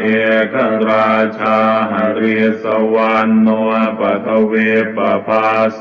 เอกราชาหริสวรรณโนปะทเวปภาโส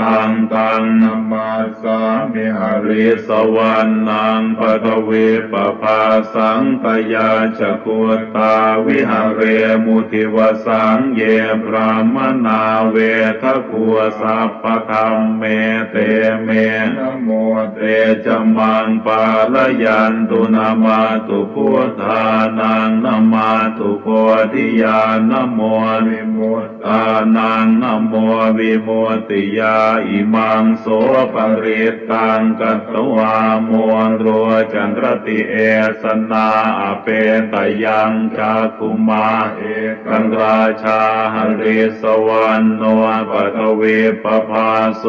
ตังตังนมาสามิหริสวรรณังปะทเวปภาสังตยาจกุตตาวิหเรมุทิวสังเยพรามนาเวทคุสัพพธรรมเมเตเมนโมเตจมังปาลยันตุนามาตุพุทธานังนามาตุโพธิญาณโมวิมุตตานังนโมวิมุตติยาอิมังโสปริตตังกัตวามวนโรจันตรติเอสนาอเปตยังจาคุมาเอกันราชาหริสวรรณโนปะทเวปภาโส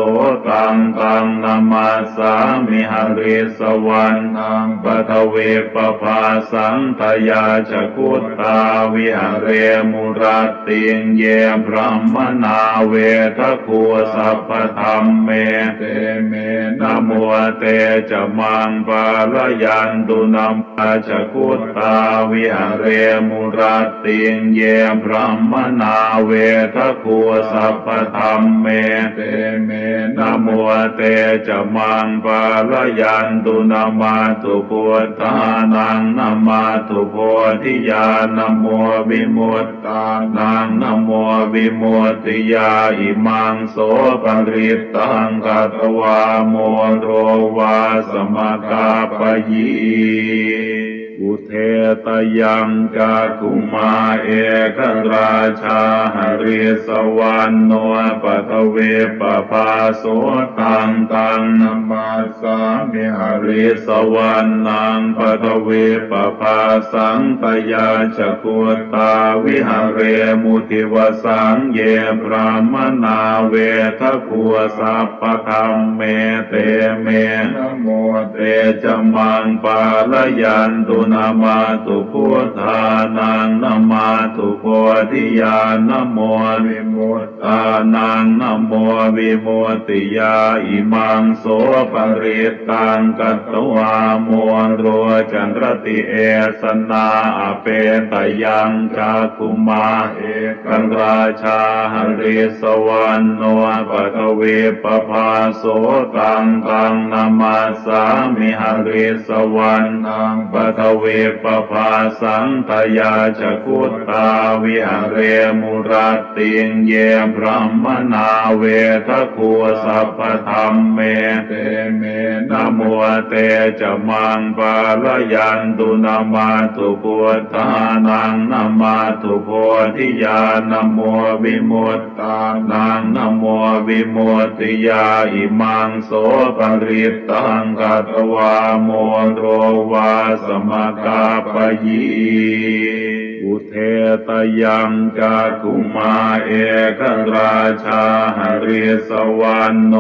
ตังตังนามาสามิหริสวรรณังปทเวปภาสังทยาจกุตตาวิหเรมุรัตติงเยพรหมนาเวทคูสัพพธรรมเมเตเมนะโมเตจะมังปาลยันตุนัมปาจกุตตาวิหเรมุรัตติงเยพรหมนาเวทคูสัพพธรรมเมเตเมนะโมเตจะมังปาลยันตุนามาตุพุทธานังนามาตุโพธิญาณโมวิมุตตานังนโมวิมุตติยาอิมังโสปริตตังกัตวาโมโรวาสมกาปยีอุเทตยังกาคุมาเอกราชาหริสวรรณโนปะทเวปภาโสตังตังน มาสามิหริสวรรณังปะทเวปภาสังตยาจกุตตาวิหเรมุทิวสังเยพรามนาเวทคูสัพพธรรมเมเตเมนโมเตจมังปาลยันตุนามาตุพุทธานังนามา ตุโพธิญาณโมวิมุตตานังนโมวิมุตติยาอิมังโสปริตตังกัตตวามนโรจันรติเอสนาอเปตยังจากคุมาเอกันราชาหริสวรรณโนปะทเวปภาโสตังตังนามาสามิหริสวรรณังปะทเวปภาสังทยาจกุตตาวิหเรมุรัตติงเยพรหมนาเวทคูสัพพธรรมเมเตเมนะโมเตจะมังปาลยันตุนามาตุพุทธานังนามาตุโพธิญาณโมวิมุตตานังนโมวิมุตติยาอิมังโสปริตตังกัตวาโมโรวาสมกาปยีอุเท ตยังกาคุมาเอกราชาหริสวรรณโน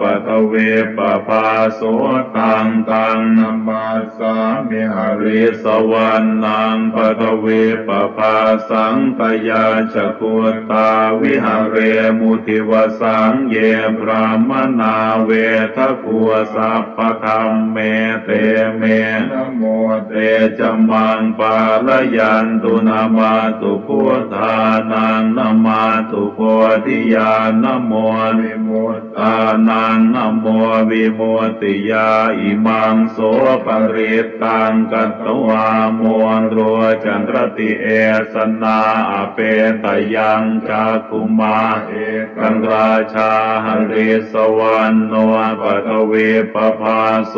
ปะทเวปภาโสตังตังนามาสามิหริสวรรณังปะทเวปภาสังตยาจกุตาวิหเรมุทิวสังเยพรามนาเวทคูสัพพธรรมเมเตเมนโมเตจะมังปาลยันตุนามาตุโพธานังนมาตุโพธิญาณโมวิมานังนโมวิมุตติยาอิมังโสปริตตังกัตตวามนโรจันตรติเอสนาอเปตยังจากคุมาเอกันราชาหริสวรรณโนปะทเวปภาโส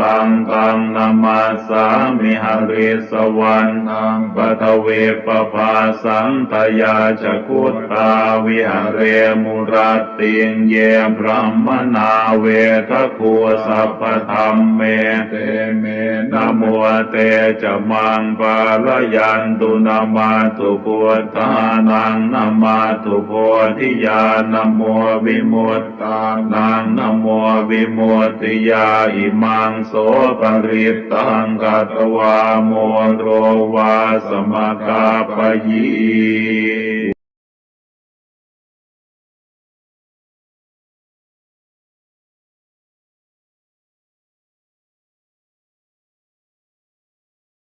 ตังตังนามาสามิหริสวรรณังปะทเวปภาสังตยาชคุตตาวิหเรมุรติงเยพรหมนาเวทคูสัพพธรรมเมเตเมนโมเตจะมังปาลยันตุนามาตุพุทธานังนามาตุโพธิญาณโมวิมุตตานังนโมวิมุตติยาอิมังโสปริตตังกัตวาโมโรวาสมกาปยี